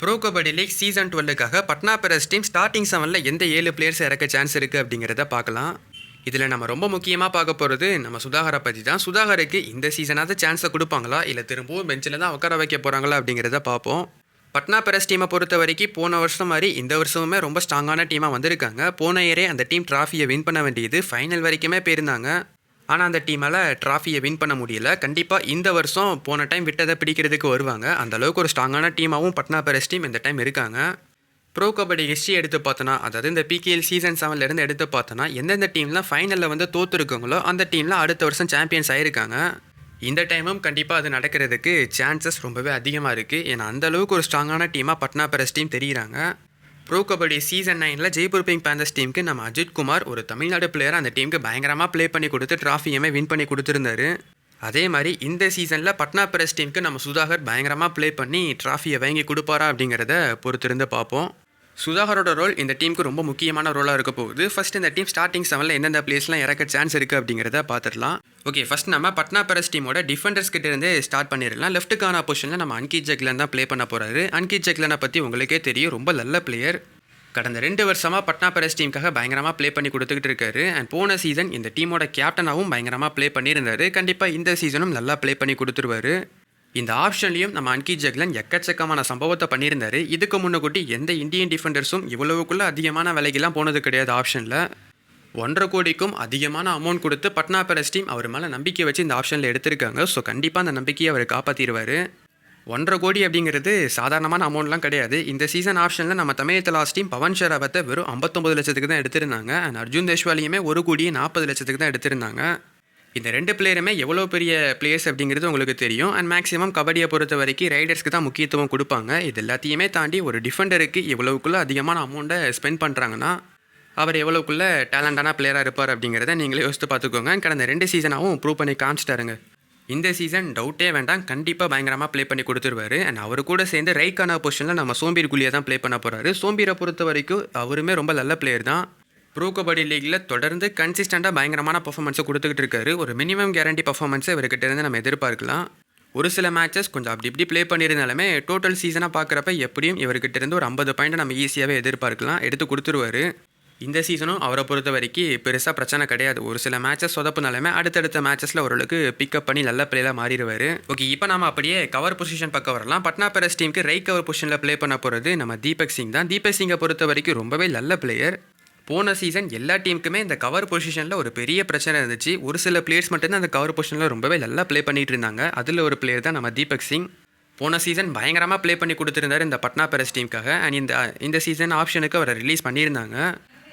Bro kabaddi league season டுவெல்லுக்காக Patna pirates team starting செவனில் எந்த ஏழு பிளேயர்ஸ் இறக்க சான்ஸ் இருக்குது அப்படிங்கிறத பார்க்கலாம். இதில் நம்ம ரொம்ப முக்கியமாக பார்க்க போகிறது நம்ம சுதாகரை பற்றி தான். சுதாகருக்கு இந்த சீசனாவது சான்ஸை கொடுப்பாங்களா? இல்லை திரும்பவும் பெஞ்சில் தான் உட்கார வைக்க போகிறாங்களா அப்படிங்கிறத பார்ப்போம். பட்னா பெரஸ் டீமை பொறுத்த வரைக்கும் போன வருஷம் மாதிரி இந்த வருஷமுமே ரொம்ப ஸ்ட்ராங்கான டீமாக வந்திருக்காங்க. போன இயரே அந்த டீம் ட்ராஃபியை வின் பண்ண வேண்டியது ஃபைனல் வரைக்குமே போயிருந்தாங்க. ஆனால் அந்த டீமால் ட்ராஃபியை வின் பண்ண முடியல. கண்டிப்பாக இந்த வருஷம் போன டைம் விட்டதை பிடிக்கிறதுக்கு வருவாங்க. அந்த அளவுக்கு ஒரு ஸ்ட்ராங்கான டீமாகவும் பட்னா பெரஸ் டீம் இந்த டைம் இருக்காங்க. ப்ரோ கபடி ஹிஸ்ட்ரி எடுத்து பார்த்தோன்னா அதாவது இந்த பிகேஎல் சீசன் செவன்லேருந்து எடுத்து பார்த்தோன்னா எந்தெந்த டீம்லாம் ஃபைனலில் வந்து தோற்றுருக்காங்களோ அந்த டீம்லாம் அடுத்த வருஷம் சாம்பியன்ஸ் ஆயிருக்காங்க. இந்த டைமும் கண்டிப்பாக அது நடக்கிறதுக்கு சான்சஸ் ரொம்பவே அதிகமாக இருக்குது ஏன்னா அந்த அளவுக்கு ஒரு ஸ்ட்ராங்கான டீமாக பட்னா பெரஸ் டீம் தெரிகிறாங்க ப்ரோ கபடி சீசன் நைனில் ஜெய்ப்பூர் பிங்க் பேந்தர்ஸ் டீமுக்கு நம்ம அஜித் குமார் ஒரு தமிழ்நாடு பிளேயர் அந்த டீமுக்கு பயங்கரமாக ப்ளே பண்ணி கொடுத்து ட்ராஃபியுமே வின் பண்ணி கொடுத்துருந்தாரு. அதே மாதிரி இந்த சீசனில் பட்னா பிரஸ் டீமுக்கு நம்ம சுதாகர் பயங்கரமாக ப்ளே பண்ணி ட்ராஃபியை வாங்கி கொடுப்பாரா அப்படிங்கிறத பொறுத்திருந்து பார்ப்போம். சுதாகரோட ரோல் இந்த டீமுக்கு ரொம்ப முக்கியமான ரோலாக இருக்க போகுது. ஃபர்ஸ்ட் இந்த டீம் ஸ்டார்டிங் செவனில் எந்தெந்த பிளேஸ்லாம் இறக்க சான்ஸ் இருக்குது அப்படிங்கிறத பார்த்துடலாம் ஓகே ஃபர்ஸ்ட் நம்ம பட்னா பெரஸ் டீமோட டிஃபெண்டர்ஸ் கிட்ட இருந்தே ஸ்டார்ட் பண்ணிடலாம். லெஃப்ட்டுக்கான பொசிஷனில் நம்ம அன்கித் ஜக்லன் தான் ப்ளே பண்ண போகிறாரு அன்கித் ஜக்லனை பற்றி உங்களுக்கே தெரியும். ரொம்ப நல்ல பிளேயர் கடந்த ரெண்டு வருஷமாக பட்னா பெரஸ் டீமுக்காக பயங்கரமாக ப்ளே பண்ணி கொடுத்துக்கிட்டு இருக்காரு. அண்ட் போன சீசன் இந்த டீமோட கேப்டனாகவும் பயங்கரமாக ப்ளே பண்ணியிருந்தாரு. கண்டிப்பாக இந்த சீசனும் நல்லா ப்ளே பண்ணி கொடுத்துருவாரு. இந்த ஆப்ஷன்லையும் நம்ம அன்கி ஜெக்லன் எக்கச்சக்கமான சம்பவத்தை பண்ணியிருந்தாரு. இதுக்கு முன்னக்கூட்டி எந்த இந்தியன் டிஃபெண்டர்ஸும் இவ்வளவுக்குள்ளே அதிகமான விலைக்கெல்லாம் போனது கிடையாது ஆப்ஷனில். ஒன்றரை கோடிக்கும் அதிகமான அமௌண்ட் கொடுத்து பட்னா பெரஸ் டீம் அவர் மேலே நம்பிக்கை வச்சு இந்த ஆப்ஷனில் எடுத்திருக்காங்க. ஸோ கண்டிப்பாக அந்த நம்பிக்கையை அவர் காப்பாற்றிடுவார் ஒன்றரை கோடி அப்படிங்கிறது சாதாரணமான அமௌண்ட்லாம் கிடையாது. இந்த சீசன் ஆப்ஷனில் நம்ம தமிழ் லாஸ்ட் டீம் பவன் ஷெராவத்தை வெறும் ஐம்பத்தொம்பது லட்சத்துக்கு தான் எடுத்திருந்தாங்க. அண்ட் அர்ஜுன் தேஷ்வாலியுமே ஒரு கோடியே நாற்பது லட்சத்துக்கு தான் எடுத்திருந்தாங்க. இந்த ரெண்டு பிளேயருமே எவ்வளோ பெரிய பிளேயர்ஸ் அப்படிங்கிறது உங்களுக்கு தெரியும். அண்ட் மேக்ஸிமம் கபடியை பொறுத்த வரைக்கும் ரைடர்ஸ்க்கு தான் முக்கியத்துவம் கொடுப்பாங்க. இது எல்லாத்தையுமே தாண்டி ஒரு டிஃபெண்டருக்கு எவ்வளவுக்குள்ளே அதிகமான அமௌண்ட்டை ஸ்பெண்ட் பண்ணுறாங்கன்னா அவர் எவ்வளோக்குள்ளே டேலண்டான பிளேயராக இருப்பார் அப்படிங்கிறத நீங்களே யோசித்து பார்த்துக்கோங்க. கடந்த ரெண்டு சீசனாகவும் ப்ரூவ் பண்ணி காமிச்சிட்டாருங்க. இந்த சீசன் டவுட்டே வேண்டாம். கண்டிப்பாக பயங்கரமாக ப்ளே பண்ணி கொடுத்துருவாரு. அண்ட் அவர் கூட சேர்ந்து ரைக்கான பொசிஷனில் நம்ம சோம்பீர் குழியை தான் ப்ளே பண்ண போகிறாரு சோம்பீரை பொறுத்த வரைக்கும் அவருமே ரொம்ப நல்ல பிளேயர் தான். ப்ரோ கபடி லீக்கில் தொடர்ந்து கன்சிஸ்டண்ட்டாக பயங்கரமான பர்ஃபார்மன்ஸை கொடுத்துக்கிட்டு இருக்காரு. ஒரு மினிமம் கேரண்டி பர்ஃபார்மன்ஸை இவர்கிட்ட இருந்து நம்ம எதிர்பார்க்கலாம். ஒரு சில மேட்சஸ் கொஞ்சம் அப்படி இப்படி ப்ளே பண்ணியிருந்தாலுமே டோட்டல் சீசனாக பார்க்குறப்ப எப்படியும் இவர்கிட்ட இருந்து ஒரு ஐம்பது பாயிண்ட் நம்ம ஈஸியாகவே எதிர்பார்க்கலாம். எடுத்து கொடுத்துருவாரு. இந்த சீசனும் அவரை பொறுத்த வரைக்கும் பெருசாக பிரச்சனை கிடையாது. ஒரு சில மேட்சஸ் சொதப்புனாலுமே அடுத்தடுத்த மேட்சஸில் ஓரளவுக்கு பிக்கப் பண்ணி நல்ல பிளேலாம் மாறிடுவார். ஓகே இப்போ நம்ம அப்படியே கவர் பொசிஷன் பக்கம் வரலாம். பட்னா பெரஸ் டீமுக்கு ரைட் கவர் பொசிஷனில் ப்ளே பண்ண போகிறது நம்ம தீபக் சிங் தான். தீபக் சிங்கை பொறுத்த வரைக்கும் ரொம்பவே நல்ல பிளேயர் போன சீசன் எல்லா டீமுக்குமே இந்த கவர் பொசிஷனில் ஒரு பெரிய பிரச்சனை இருந்துச்சு. ஒரு சில பிளேயர்ஸ் மட்டும்தான் அந்த கவர் பொசிஷனில் ரொம்பவே நல்லா ப்ளே பண்ணிகிட்டு இருந்தாங்க. அதில் ஒரு பிளேயர் தான் நம்ம தீபக் சிங். போன சீசன் பயங்கரமாக ப்ளே பண்ணி கொடுத்துருந்தாரு இந்த பட்னா பெரஸ் டீமுக்காக. அண்ட் இந்த இந்த சீசன் ஆப்ஷனுக்கு அவரை ரிலீஸ் பண்ணியிருந்தாங்க.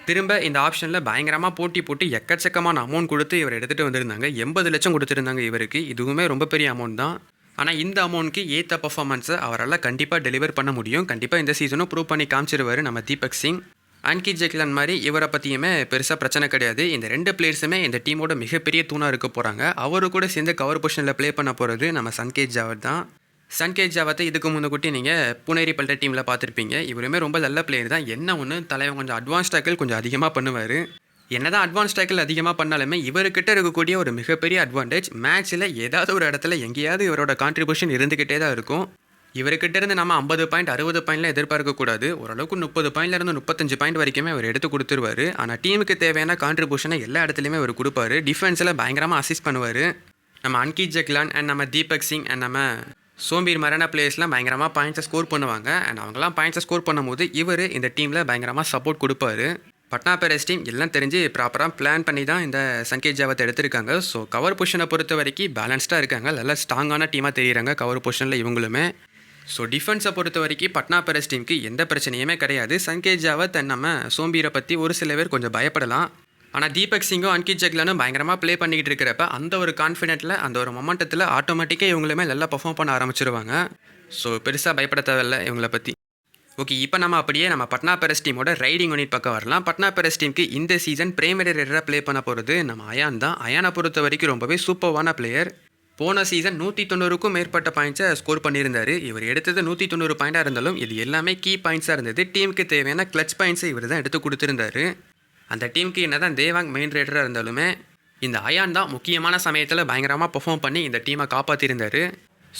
திரும்ப இந்த ஆப்ஷனில் பயங்கரமாக போட்டி போட்டு எக்கச்சக்கமான அமௌண்ட் கொடுத்து இவர் எடுத்துகிட்டு வந்திருந்தாங்க. எண்பது லட்சம் கொடுத்துருந்தாங்க இவருக்கு. இதுவுமே ரொம்ப பெரிய அமௌண்ட் தான். ஆனால் இந்த அமௌண்ட்க்கு ஏற்ற பர்ஃபார்மன்ஸை அவரால் கண்டிப்பாக டெலிவர் பண்ண முடியும். கண்டிப்பாக இந்த சீசனும் ப்ரூவ் பண்ணி காமிச்சிருவார் நம்ம தீபக் சிங். அன்கித் ஜெக்லான் மாதிரி இவரை பற்றியுமே பெருசாக பிரச்சனை கிடையாது. இந்த ரெண்டு பிளேயர்ஸுமே இந்த டீமோட மிகப்பெரிய தூணாக இருக்க போகிறாங்க அவரு கூட சேர்ந்து கவர் பொசிஷனில் ப்ளே பண்ண போகிறது நம்ம சன்கேஜ் ஜாவர் தான். சன்கேஜ் ஜாவத்தை இதுக்கு முன்னக்கூட்டி நீங்கள் புனேரி பல்ட்ட டீமில் பார்த்துருப்பீங்க. இவருமே ரொம்ப நல்ல பிளேயர் தான். என்ன ஒன்று தலைவன் கொஞ்சம் அட்வான்ஸ் டேக்கிள் கொஞ்சம் அதிகமாக பண்ணுவார். என்னதான் அட்வான்ஸ் டேக்கிள் அதிகமாக பண்ணாலுமே இவர்கிட்ட இருக்கக்கூடிய ஒரு மிகப்பெரிய அட்வான்டேஜ் மேட்ச்சில் ஏதாவது ஒரு இடத்துல எங்கேயாவது இவரோட கான்ட்ரிபியூஷன் இருந்துக்கிட்டே தான் இருக்கும். இவர்கிட்ட இருந்து நம்ம ஐம்பது பாயிண்ட் அறுபது பாயிண்ட்ல எதிர்பார்க்கக்கூடாது ஓரளவுக்கு முப்பது பாயிண்ட்ல இருந்து முப்பத்தஞ்சு பாயிண்ட் வரைக்குமே அவர் எடுத்து கொடுத்துருவாரு. ஆனால் டீமுக்கு தேவையான கான்ட்ரிபியூஷனை எல்லா இடத்துலையுமே அவர் கொடுப்பாரு. டிஃபென்ஸில் பயங்கரமாக அசிஸ்ட் பண்ணுவார். நம்ம அன்கி ஜக்லான் அண்ட் நம்ம தீபக் சிங் அண்ட் நம்ம சோம்பீர் மரண பிளேயர்ஸ்லாம் பயங்கரமாக பாயிண்ட்ஸை ஸ்கோர் பண்ணுவாங்க. அண்ட் அவங்களாம் பாயிண்ட்ஸை ஸ்கோர் பண்ணும்போது இவர் இந்த டீமில் பயங்கரமாக சப்போர்ட் கொடுப்பாரு. பட்னா பேரஸ் டீம் எல்லாம் தெரிஞ்சு ப்ராப்பராக பிளான் பண்ணி தான் இந்த சங்கேஜ் ஜாவத்தை எடுத்திருக்காங்க. ஸோ கவர் பொஷனை பொறுத்த வரைக்கும் பேலன்ஸ்டாக இருக்காங்க. நல்லா ஸ்ட்ராங்கான டீமாக தெரியுறாங்க கவர் பொஷனில் இவங்களுமே. ஸோ டிஃபென்ஸை பொறுத்த வரைக்கும் பட்னா பெரஸ் டீமுக்கு எந்த பிரச்சனையுமே கிடையாது. சங்கேஜாவை தன் நம்ம சோம்பீரை பற்றி ஒரு சில பேர் கொஞ்சம் பயப்படலாம். ஆனால் தீபக் சிங்கும் அன்கித் ஜக்லனும் பயங்கரமாக ப்ளே பண்ணிக்கிட்டு இருக்கிறப்ப அந்த ஒரு கான்ஃபிடென்ட்டில் அந்த ஒரு மொமெண்டத்தில் ஆட்டோமேட்டிக்காக இவங்களுமே நல்லா பர்ஃபார்ம் பண்ண ஆரம்பிச்சிருவாங்க. ஸோ பெருசாக பயப்பட தேவையில்ல இவங்கள பற்றி ஓகே இப்போ நம்ம அப்படியே நம்ம பட்னா பெரஸ் டீமோட ரைடிங் யூனிட் பக்கம் வரலாம். பட்னா பெரஸ் டீமுக்கு இந்த சீசன் பிரைமரி ரேடராக ப்ளே பண்ண போகிறது நம்ம அயான் தான். அயானை பொறுத்த வரைக்கும் ரொம்பவே சூப்பர்வான பிளேயர் போன சீசன் நூற்றி தொண்ணூறுக்கும் மேற்பட்ட பாயிண்ட்ஸை ஸ்கோர் பண்ணியிருந்தாரு. இவர் எடுத்தது நூற்றி தொண்ணூறு பாயிண்டாக இருந்தாலும் இது எல்லாமே கீ பாயிண்ட்ஸாக இருந்தது. டீமுக்கு தேவையான கிளச் பாயிண்ட்ஸை இவர் தான் எடுத்து கொடுத்துருந்தாரு. அந்த டீமுக்கு என்ன தான் தேவாங் மெயின் ரேடராக இருந்தாலுமே இந்த அயான் தான் முக்கியமான சமயத்தில் பயங்கரமாக பெர்ஃபார்ம் பண்ணி இந்த டீமை காப்பாற்றியிருந்தார்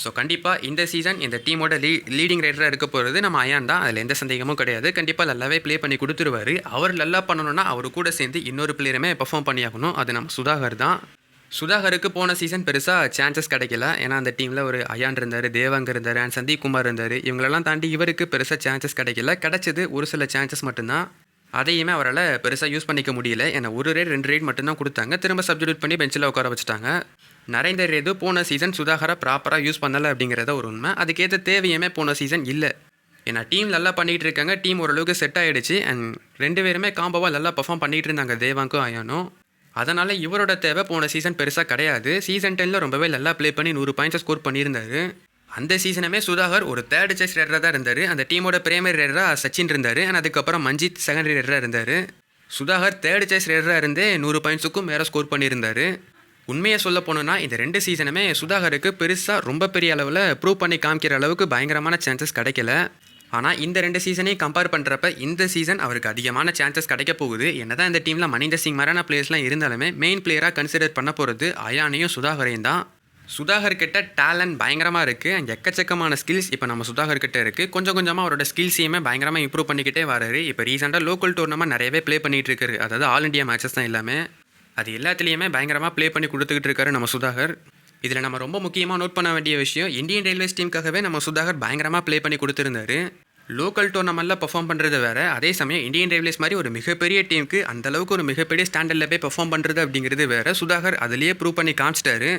ஸோ கண்டிப்பாக இந்த சீசன் இந்த டீமோட லீ லீடிங் ரைடராக இருக்க போகிறது நம்ம அயான் தான். அதில் எந்த சந்தேகமும் கிடையாது. கண்டிப்பாக நல்லாவே ப்ளே பண்ணி கொடுத்துருவாரு. அவர் நல்லா பண்ணணும்னா அவர் கூட சேர்ந்து இன்னொரு பிளேயருமே பெர்ஃபார்ம் பண்ணியாகணும். அது நம்ம சுதாகர் தான். சுதாகருக்கு போன சீசன் பெருசாக சான்சஸ் கிடைக்கல. ஏன்னா அந்த டீமில் ஒரு அயான் இருந்தார் தேவாங்க இருந்தார் அண்ட் சந்தீப் குமார் இருந்தார். இவங்களெல்லாம் தாண்டி இவருக்கு பெருசாக சான்சஸ் கிடைக்கல. கிடைச்சது ஒரு சில சான்சஸ் மட்டும்தான். அதையுமே அவரால் பெருசாக யூஸ் பண்ணிக்க முடியல. ஏன்னா ஒரு ரேட் ரெண்டு ரேட் மட்டும்தான் கொடுத்தாங்க. திரும்ப சப்ஜெக்ட் பண்ணி பெஞ்சில் உட்கார வச்சுட்டாங்க. நரேந்தர் ரேது போன சீசன் சுதாகரை ப்ராப்பராக யூஸ் பண்ணலை அப்படிங்கிறத ஒரு உண்மை. அதுக்கேற்ற தேவையுமே போன சீசன் இல்லை. ஏன்னா டீம் நல்லா பண்ணிகிட்டு இருக்காங்க. டீம் ஓரளவுக்கு செட் ஆகிடுச்சு அண்ட் ரெண்டு பேருமே காம்போவாக நல்லா பர்ஃபார்ம் பண்ணிகிட்டு இருந்தாங்க. தேவாங்கும் அயானும். அதனால் இவரோட தேவை போன சீசன் பெருசாக கிடையாது. சீசன் டென்னில் ரொம்பவே நல்லா ப்ளே பண்ணி நூறு பாயிண்ட்ஸை ஸ்கோர் பண்ணியிருந்தார். அந்த சீசனுமே சுதாகர் ஒரு தேர்ட் செஸ் ரேடராக தான் இருந்தார். அந்த டீமோட பிரைமரி ரேடராக சச்சின் இருந்தார். அண்ட் அதுக்கப்புறம் மஞ்சித் செகண்டரி ரேடராக இருந்தார். சுதாகர் தேர்ட் சேஸ் ரேடராக இருந்தே நூறு பாயிண்ட்ஸுக்கும் மேலே ஸ்கோர் பண்ணியிருந்தார். உண்மையை சொல்ல போனோன்னா இந்த ரெண்டு சீசனுமே சுதாகருக்கு பெருசாக ரொம்ப பெரிய அளவில் ப்ரூவ் பண்ணி காமிக்கிற அளவுக்கு பயங்கரமான சான்சஸ் கிடைக்கல. ஆனால் இந்த ரெண்டு சீசனையும் கம்பேர் பண்ணுறப்ப இந்த சீசன் அவருக்கு அதிகமான சான்சஸ் கிடைக்க போகுது. என்னதான் இந்த டீமில் மணிந்தர் சிங் மாதிரியான பிளேயர்ஸ்லாம் இருந்தாலுமே மெயின் பிளேயராக கன்சிடர் பண்ண போகிறது அயானையும் சுதாகரையும் தான். சுதாகர் கிட்ட டேலண்ட் பயங்கரமாக இருக்குது அண்ட் எக்கச்சக்கமான ஸ்கில்ஸ் இப்போ நம்ம சுதாகர் கிட்ட இருக்குது கொஞ்சம் கொஞ்சமாக அவரோட ஸ்கில்ஸையுமே பயங்கரமாக இம்ப்ரூவ் பண்ணிக்கிட்டே வராரு. இப்போ ரீசெண்டாக லோக்கல் டூர்னமெண்ட் நிறையவே ப்ளே பண்ணிகிட்டு இருக்காரு. அதாவது ஆல் இண்டியா மேட்சஸ் தான் எல்லாமே. அது எல்லாத்துலேயுமே பயங்கரமாக ப்ளே பண்ணி கொடுத்துக்கிட்டு இருக்காரு நம்ம சுதாகர். இதில் நம்ம ரொம்ப முக்கியமாக நோட் பண்ண வேண்டிய விஷயம் இந்தியன் ரயில்வேஸ் டீமுக்காகவே நம்ம சுதாகர் பயங்கரமாக ப்ளே பண்ணி கொடுத்துருந்தாரு. லோக்கல் டோர்னமெண்ட்டில் பெர்ஃபார்ம் பண்ணுறது வேறு அதே சமயம் இந்தியன் ரயில்வேஸ் மாதிரி ஒரு மிகப்பெரிய டீமுக்கு அந்த அளவுக்கு ஒரு மிகப்பெரிய ஸ்டாண்டர்டில் போய் பெர்ஃபார்ம் பண்ணுறது அப்படிங்கிறது வேறு சுதாகர் அதிலேயே ப்ரூவ் பண்ணி காமிச்சிட்டாரு.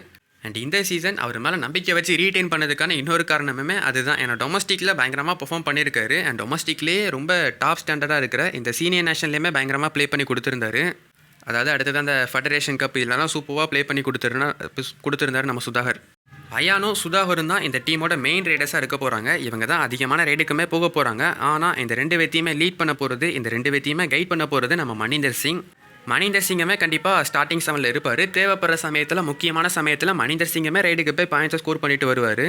அண்ட் இந்த சீசன் அவர் மேலே நம்பிக்கை வச்சு ரீட்டைன் பண்ணதுக்கான இன்னொரு காரணமே அதுதான். ஏன்னா டொமஸ்டிக்கில் பயங்கரமாக பெர்ஃபார்ம் பண்ணியிருக்காரு அண்ட் டொமஸ்டிக்லேயே ரொம்ப டாப் ஸ்டாண்டர்டாக இருக்கிற இந்த சீனியர் நேஷன்லேயுமே பயங்கரமாக ப்ளே பண்ணி கொடுத்துருந்தாரு. அதாவது அடுத்தது அந்த ஃபெடரேஷன் கப் இதெல்லாம் சூப்பராக ப்ளே பண்ணி கொடுத்துருனா கொடுத்துருந்தாரு நம்ம சுதாகர். அயானும் சுதாகரும் தான் இந்த டீமோட மெயின் ரைடர்ஸாக இருக்க போகிறாங்க இவங்க தான் அதிகமான ரைடுக்குமே போக போகிறாங்க ஆனால் இந்த ரெண்டு பேத்தையுமே லீட் பண்ண போகிறது இந்த ரெண்டு பேத்தையுமே கைட் பண்ண போகிறது நம்ம மணிந்தர் சிங். மணிந்தர் சிங்கமே கண்டிப்பாக ஸ்டார்டிங் செவனில் இருப்பார். தேவைப்படுற சமயத்தில் முக்கியமான சமயத்தில் மணிந்தர் சிங்கமே ரைடுக்கு போய் பாயிண்ட்ஸை ஸ்கோர் பண்ணிட்டு வருவார்.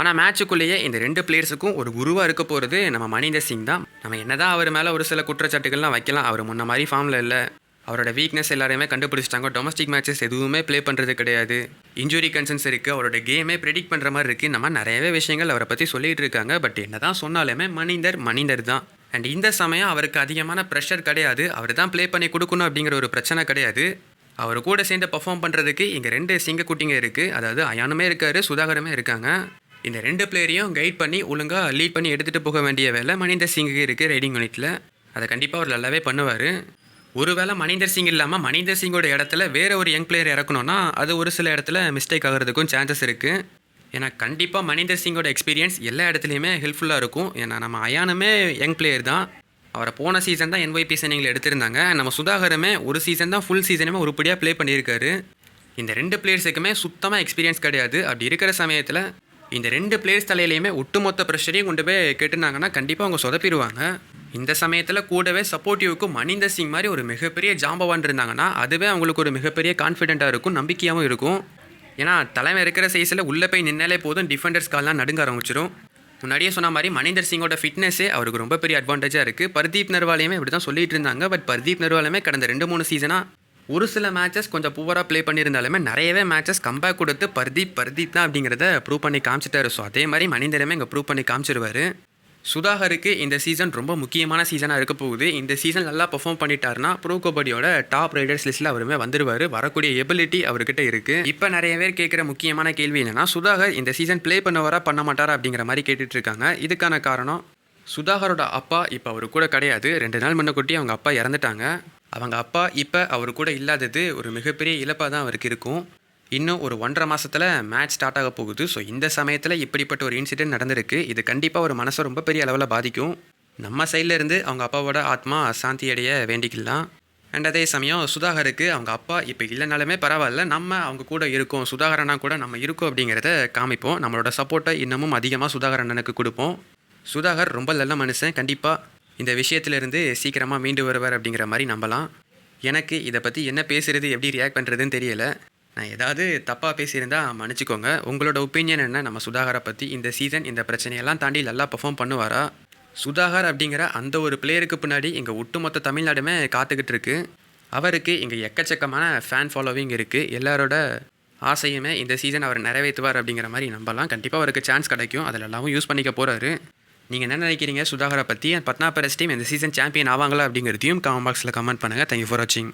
ஆனால் மேட்சுக்குள்ளேயே இந்த ரெண்டு பிளேயர்ஸுக்கும் ஒரு குருவாக இருக்க போகிறது நம்ம மணிந்தர் சிங் தான். நம்ம என்னதான் அவர் மேலே ஒரு சில குற்றச்சாட்டுகள்லாம் வைக்கலாம். அவர் முன்ன மாதிரி ஃபார்மில் இல்லை. அவரோட வீக்னஸ் எல்லாரையுமே கண்டுபிடிச்சிட்டாங்க. டொமஸ்டிக் மேட்சஸ் எதுவுமே ப்ளே பண்ணுறது கிடையாது. இன்ஜுரி கன்சர்ன்ஸ் இருக்குது அவரோட கேமே ப்ரெடிக்ட் பண்ணுற மாதிரி இருக்குது நம்ம நிறையவே விஷயங்கள் அவரை பற்றி சொல்லிகிட்டு இருக்காங்க. பட் என்ன தான் சொன்னாலுமே மனிதர் மனிதர் தான். அண்ட் இந்த சமயம் அவருக்கு அதிகமான ப்ரெஷர் கிடையாது. அவர் தான் ப்ளே பண்ணி கொடுக்கணும் அப்படிங்கிற ஒரு பிரச்சனை கிடையாது. அவர் கூட சேர்ந்து பர்ஃபார்ம் பண்ணுறதுக்கு இங்கே ரெண்டு சிங்கக்குட்டிங்க இருக்குது அதாவது அயானுமே இருக்கார் சுதாகரமே இருக்காங்க. இந்த ரெண்டு பிளேயரையும் கைட் பண்ணி ஒழுங்காக லீட் பண்ணி எடுத்துகிட்டு போக வேண்டிய வேலை மனிதர் சிங்குக்கு இருக்குது ரைடிங் யூனிட்டில் அதை கண்டிப்பாக அவர் நல்லாவே பண்ணுவார். ஒருவேளை மணிந்தர் சிங் இல்லாமல் மணிந்தர் சிங்கோட இடத்துல வேற ஒரு யங் பிளேயர் இறக்கணும்னா அது ஒரு சில இடத்துல மிஸ்டேக் ஆகிறதுக்கும் சான்சஸ் இருக்குது ஏன்னா கண்டிப்பாக மணிந்தர் சிங்கோட எக்ஸ்பீரியன்ஸ் எல்லா இடத்துலையுமே ஹெல்ப்ஃபுல்லாக இருக்கும். ஏன்னா நம்ம அயானுமே யங் பிளேயர் தான். அவரை போன சீசன் தான் என்ஒய்பி சனிங்களை எடுத்திருந்தாங்க. நம்ம சுதாகரமே ஒரு சீசன் தான் ஃபுல் சீசனுமே உருப்படியாக ப்ளே பண்ணியிருக்காரு. இந்த ரெண்டு பிளேயர்ஸுக்குமே சுத்தமாக எக்ஸ்பீரியன்ஸ் கிடையாது. அப்படி இருக்கிற சமயத்தில் இந்த ரெண்டு பிளேயர்ஸ் தலையிலையுமே ஒட்டுமொத்த ப்ரெஷரையும் கொண்டு போய் கேட்டுனாங்கன்னா கண்டிப்பாக அவங்க சொதப்பிடுவாங்க. இந்த சமயத்தில் கூடவே சப்போர்ட்டிவ்க்கு மணிந்தர் சிங் மாதிரி ஒரு மிகப்பெரிய ஜாம்பவான் இருந்தாங்கன்னா அதுவே அவங்களுக்கு ஒரு மிகப்பெரிய கான்ஃபிடென்ட்டாக இருக்கும் நம்பிக்கையாகவும் இருக்கும். ஏன்னா தலைமை இருக்கிற சைஸில் உள்ளே போய் நின்னாலே போதும் டிஃபெண்டர்ஸ் கால்லாம் நடுங்க ஆரம்பிச்சிடும் முன்னாடியே சொன்ன மாதிரி மணிந்தர் சிங்கோட ஃபிட்னஸே அவருக்கு ரொம்ப பெரிய அட்வான்டேஜாக இருக்குது பர்தீப் நர்வாலையுமே இப்படி தான் சொல்லிட்டு இருந்தாங்க. பட் பர்தீப் நர்வாலையுமே கடந்த ரெண்டு மூணு சீசனாக ஒரு சில மேட்சஸ் கொஞ்சம் புவராக ப்ளே பண்ணியிருந்தாலுமே நிறையவே மேட்சஸ் கம்பேக் கொடுத்து பர்தீப் பர்தீப் தான் அப்படிங்கிறத ப்ரூவ் பண்ணி காமிச்சிட்டாரு. ஸோ அதே மாதிரி மணிந்தரமே இங்கே ப்ரூவ் பண்ணி காமிச்சிருவாரு. சுதாகருக்கு இந்த சீசன் ரொம்ப முக்கியமான சீசனாக இருக்க போகுது. இந்த சீசன் நல்லா பெர்ஃபார்ம் பண்ணிட்டாருன்னா ப்ரோ கபடியோட டாப் ரைடர்ஸ் லிஸ்ட்டில் அவருமே வந்துருவார். வரக்கூடிய எபிலிட்டி அவர்கிட்ட இருக்குது இப்போ நிறைய பேர் கேட்குற முக்கியமான கேள்வி என்னென்னா சுதாகர் இந்த சீசன் ப்ளே பண்ணவரா பண்ண மாட்டாரா அப்படிங்கிற மாதிரி கேட்டுட்டு இருக்காங்க. இதுக்கான காரணம் சுதாகரோட அப்பா இப்போ அவர் கூட கிடையாது. ரெண்டு நாள் முன்னக்கூட்டி அவங்க அப்பா இறந்துட்டாங்க. அவங்க அப்பா இப்போ அவர் கூட இல்லாதது ஒரு மிகப்பெரிய இழப்பாக தான் அவருக்கு இருக்கும். இன்னும் ஒரு ஒன்றரை மாதத்தில் மேட்ச் ஸ்டார்ட் ஆக போகுது. ஸோ இந்த சமயத்தில் இப்படிப்பட்ட ஒரு இன்சிடென்ட் நடந்திருக்கு. இது கண்டிப்பாக ஒரு மனசை ரொம்ப பெரிய அளவில் பாதிக்கும். நம்ம சைட்லேருந்து அவங்க அப்பாவோட ஆத்மா சாந்தி அடைய வேண்டிக்கலாம் அண்ட் அதே சமயம் சுதாகருக்கு அவங்க அப்பா இப்போ இல்லைனாலுமே பரவாயில்ல. நம்ம அவங்க கூட இருக்கோம். சுதாகரனா கூட நம்ம இருக்கோம் அப்படிங்கிறத காமிப்போம். நம்மளோட சப்போர்ட்டை இன்னமும் அதிகமாக சுதாகர் அண்ணனுக்கு கொடுப்போம். சுதாகர் ரொம்ப நல்ல மனுஷன். கண்டிப்பாக இந்த விஷயத்திலிருந்து சீக்கிரமாக மீண்டு வருவார் அப்படிங்கிற மாதிரி நம்பலாம். எனக்கு இதை பற்றி என்ன பேசுகிறது எப்படி ரியாக்ட் பண்ணுறதுன்னு தெரியலை. நான் ஏதாவது தப்பாக பேசியிருந்தா மன்னிச்சிக்கோங்க. உங்களோட ஒப்பீனியன் என்ன? நம்ம சுதாகரை பற்றி இந்த சீசன் இந்த பிரச்சனையெல்லாம் தாண்டி நல்லா பெர்ஃபார்ம் பண்ணுவாரா? சுதாகர் அப்படிங்கிற அந்த ஒரு பிளேயருக்கு பின்னாடி இங்கே ஒட்டுமொத்த தமிழ்நாடுமே காத்துக்கிட்டு இருக்கு. அவருக்கு இங்கே எக்கச்சக்கமான ஃபேன் ஃபாலோவிங் இருக்குது எல்லாரோட ஆசையுமே இந்த சீசன் அவர் நிறைவேற்றுவார் அப்படிங்கிற மாதிரி நம்பலாம். கண்டிப்பாக அவருக்கு சான்ஸ் கிடைக்கும். அதில் எல்லாவும் யூஸ் பண்ணிக்க போகிறாரு நீங்கள் என்ன நினைக்கிறீங்க? சுதாகரை பற்றி பட்னா பெரஸ் டீம் இந்த சீசன் சாம்பியன் ஆவாங்களா அப்படிங்கிறதையும் கமெண்ட் பாக்ஸில் கமெண்ட் பண்ணுங்கள் தேங்க்யூ ஃபார் வாட்சிங்